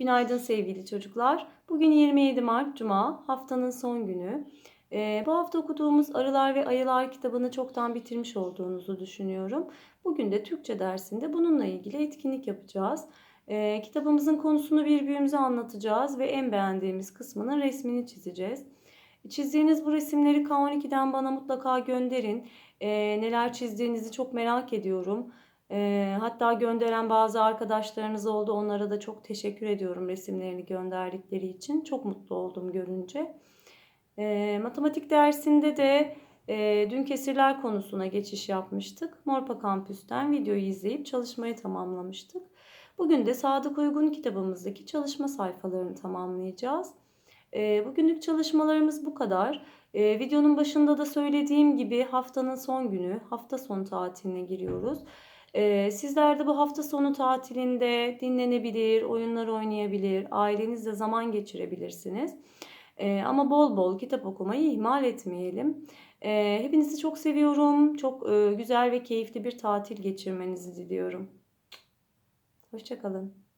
Günaydın sevgili çocuklar. Bugün 27 Mart Cuma, haftanın son günü. Ee, bu hafta okuduğumuz Arılar ve Ayılar kitabını çoktan bitirmiş olduğunuzu düşünüyorum. Bugün de Türkçe dersinde bununla ilgili etkinlik yapacağız. Ee, kitabımızın konusunu birbirimize anlatacağız ve en beğendiğimiz kısmının resmini çizeceğiz. Çizdiğiniz bu resimleri K12'den bana mutlaka gönderin. Ee, neler çizdiğinizi çok merak ediyorum. Ee, hatta gönderen bazı arkadaşlarınız oldu. Onlara da çok teşekkür ediyorum resimlerini gönderdikleri için. Çok mutlu oldum görünce. Ee, matematik dersinde de e, dün kesirler konusuna geçiş yapmıştık. Morpa Kampüs'ten videoyu izleyip çalışmayı tamamlamıştık. Bugün de Sadık Uygun kitabımızdaki çalışma sayfalarını tamamlayacağız. Ee, bugünlük çalışmalarımız bu kadar. Ee, videonun başında da söylediğim gibi haftanın son günü, hafta sonu tatiline giriyoruz. Ee, sizler de bu hafta sonu tatilinde dinlenebilir, oyunlar oynayabilir, ailenizle zaman geçirebilirsiniz. Ama bol bol kitap okumayı ihmal etmeyelim. Hepinizi çok seviyorum. Çok güzel ve keyifli bir tatil geçirmenizi diliyorum. Hoşçakalın.